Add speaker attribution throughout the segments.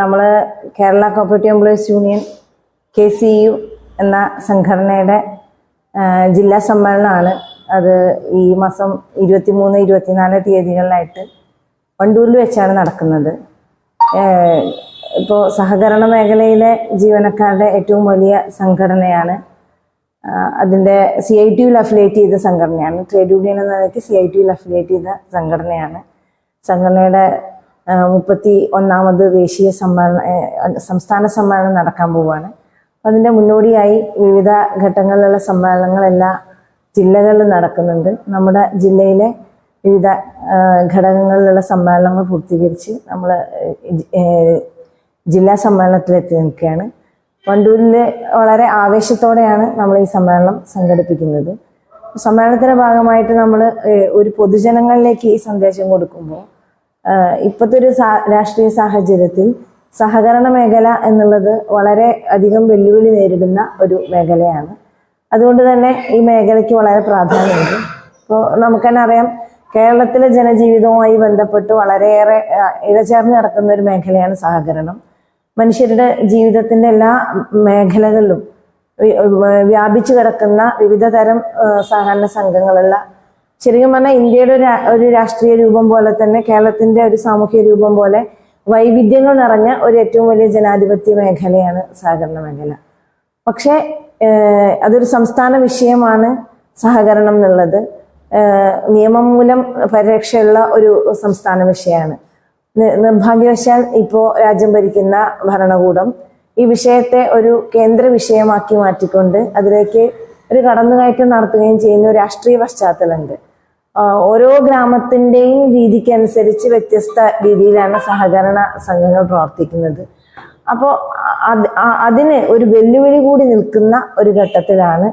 Speaker 1: നമ്മൾ Kerala cooperative employees union K C U എന്ന സംഘടനയുടെ ജില്ലാ സമ്മേളനമാണ് അത് ഈ മാസം ഇരുപത്തി മൂന്ന് ഇരുപത്തിനാല് തീയതികളിലായിട്ട് വണ്ടൂരിൽ വെച്ചാണ് നടക്കുന്നത്. ഇപ്പോൾ സഹകരണ മേഖലയിലെ ജീവനക്കാരുടെ ഏറ്റവും വലിയ സംഘടനയാണ് അതിന്റെ സി ഐ ടിയിൽ അഫിലിയേറ്റ് ചെയ്ത സംഘടനയാണ്. ട്രേഡ് യൂണിയൻ എന്ന നിലയ്ക്ക് സി ഐ ടിയിൽ അഫിലിയേറ്റ് ചെയ്ത സംഘടനയാണ്. സംഘടനയുടെ മുപ്പത്തി ഒന്നാമത് ദേശീയ സമ്മേളന സംസ്ഥാന സമ്മേളനം നടക്കാൻ പോവുകയാണ് അതിന്റെ മുന്നോടിയായി വിവിധ ഘട്ടങ്ങളിലുള്ള സമ്മേളനങ്ങളെല്ലാം ജില്ലകളിൽ നടക്കുന്നുണ്ട്. നമ്മുടെ ജില്ലയിലെ വിവിധ ഘടകങ്ങളിലുള്ള സമ്മേളനങ്ങൾ പൂർത്തീകരിച്ച് നമ്മൾ ജില്ലാ സമ്മേളനത്തിലെത്തി നിൽക്കുകയാണ്. വണ്ടൂരിൽ വളരെ ആവേശത്തോടെയാണ് നമ്മൾ ഈ സമ്മേളനം സംഘടിപ്പിക്കുന്നത്. സമ്മേളനത്തിന്റെ ഭാഗമായിട്ട് നമ്മൾ ഒരു പൊതുജനങ്ങളിലേക്ക് ഈ സന്ദേശം കൊടുക്കുമ്പോൾ ഇപ്പോഴത്തെ ഒരു രാഷ്ട്രീയ സാഹചര്യത്തിൽ സഹകരണ മേഖല എന്നുള്ളത് വളരെ അധികം വെല്ലുവിളി നേരിടുന്ന ഒരു മേഖലയാണ്. അതുകൊണ്ട് തന്നെ ഈ മേഖലയ്ക്ക് വളരെ പ്രാധാന്യമുണ്ട്. ഇപ്പോൾ നമുക്ക് തന്നെ അറിയാം കേരളത്തിലെ ജനജീവിതവുമായി ബന്ധപ്പെട്ട് വളരെയേറെ ഇഴചേർന്ന് നടക്കുന്ന ഒരു മേഖലയാണ് സഹകരണം. മനുഷ്യരുടെ ജീവിതത്തിന്റെ എല്ലാ മേഖലകളിലും വ്യാപിച്ചു കിടക്കുന്ന വിവിധ തരം സഹകരണ സംഘങ്ങളുള്ള ശരിക്കും പറഞ്ഞാൽ ഇന്ത്യയുടെ ഒരു ഒരു രാഷ്ട്രീയ രൂപം പോലെ തന്നെ കേരളത്തിന്റെ ഒരു സാമൂഹ്യ രൂപം പോലെ വൈവിധ്യങ്ങൾ നിറഞ്ഞ ഒരു ഏറ്റവും വലിയ ജനാധിപത്യ മേഖലയാണ് സഹകരണ മേഖല. പക്ഷേ അതൊരു സംസ്ഥാന വിഷയമാണ് സഹകരണം എന്നുള്ളത്. നിയമം മൂലം പരിരക്ഷയുള്ള ഒരു സംസ്ഥാന വിഷയമാണ്. നിർഭാഗ്യവശാൽ ഇപ്പോൾ രാജ്യം ഭരിക്കുന്ന ഭരണകൂടം ഈ വിഷയത്തെ ഒരു കേന്ദ്ര വിഷയമാക്കി മാറ്റിക്കൊണ്ട് അതിലേക്ക് ഒരു കടന്നുകയറ്റം നടത്തുകയും ചെയ്യുന്ന ഒരു രാഷ്ട്രീയ പശ്ചാത്തലമുണ്ട്. ഓരോ ഗ്രാമത്തിന്റെയും രീതിക്കനുസരിച്ച് വ്യത്യസ്ത രീതിയിലാണ് സഹകരണ സംഘങ്ങൾ പ്രവർത്തിക്കുന്നത്. അപ്പോൾ അത് അതിന് ഒരു വെല്ലുവിളി കൂടി നിൽക്കുന്ന ഒരു ഘട്ടത്തിലാണ്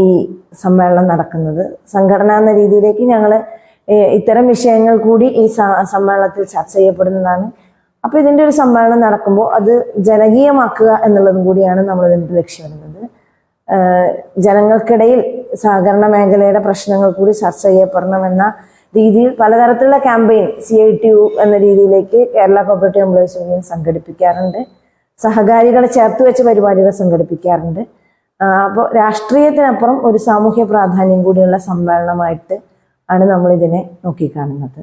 Speaker 1: ഈ സമ്മേളനം നടക്കുന്നത്. സംഘടന എന്ന രീതിയിലേക്ക് ഞങ്ങൾ ഇത്തരം വിഷയങ്ങൾ കൂടി ഈ സമ്മേളനത്തിൽ ചർച്ച ചെയ്യപ്പെടുന്നതാണ്. അപ്പോൾ ഇതിന്റെ ഒരു സമ്മേളനം നടക്കുമ്പോൾ അത് ജനകീയമാക്കുക എന്നുള്ളതും കൂടിയാണ് നമ്മൾ ലക്ഷ്യമിടുന്നത് ആഹ് ജനങ്ങൾക്കിടയിൽ സഹകരണ മേഖലയുടെ പ്രശ്നങ്ങൾ കൂടി ചർച്ച ചെയ്യപ്പെടണമെന്ന രീതിയിൽ പലതരത്തിലുള്ള campaign C I T U എന്ന രീതിയിലേക്ക് കേരള കോപ്പറേറ്റീവ് എംപ്ലോയീസ് യൂണിയൻ സംഘടിപ്പിക്കാറുണ്ട്. സഹകാരികളെ ചേർത്ത് വെച്ച് പരിപാടികൾ സംഘടിപ്പിക്കാറുണ്ട്. അപ്പോൾ രാഷ്ട്രീയത്തിനപ്പുറം ഒരു സാമൂഹ്യ പ്രാധാന്യം കൂടിയുള്ള സമ്മേളനമായിട്ട് ആണ് നമ്മൾ ഇതിനെ നോക്കിക്കാണുന്നത്.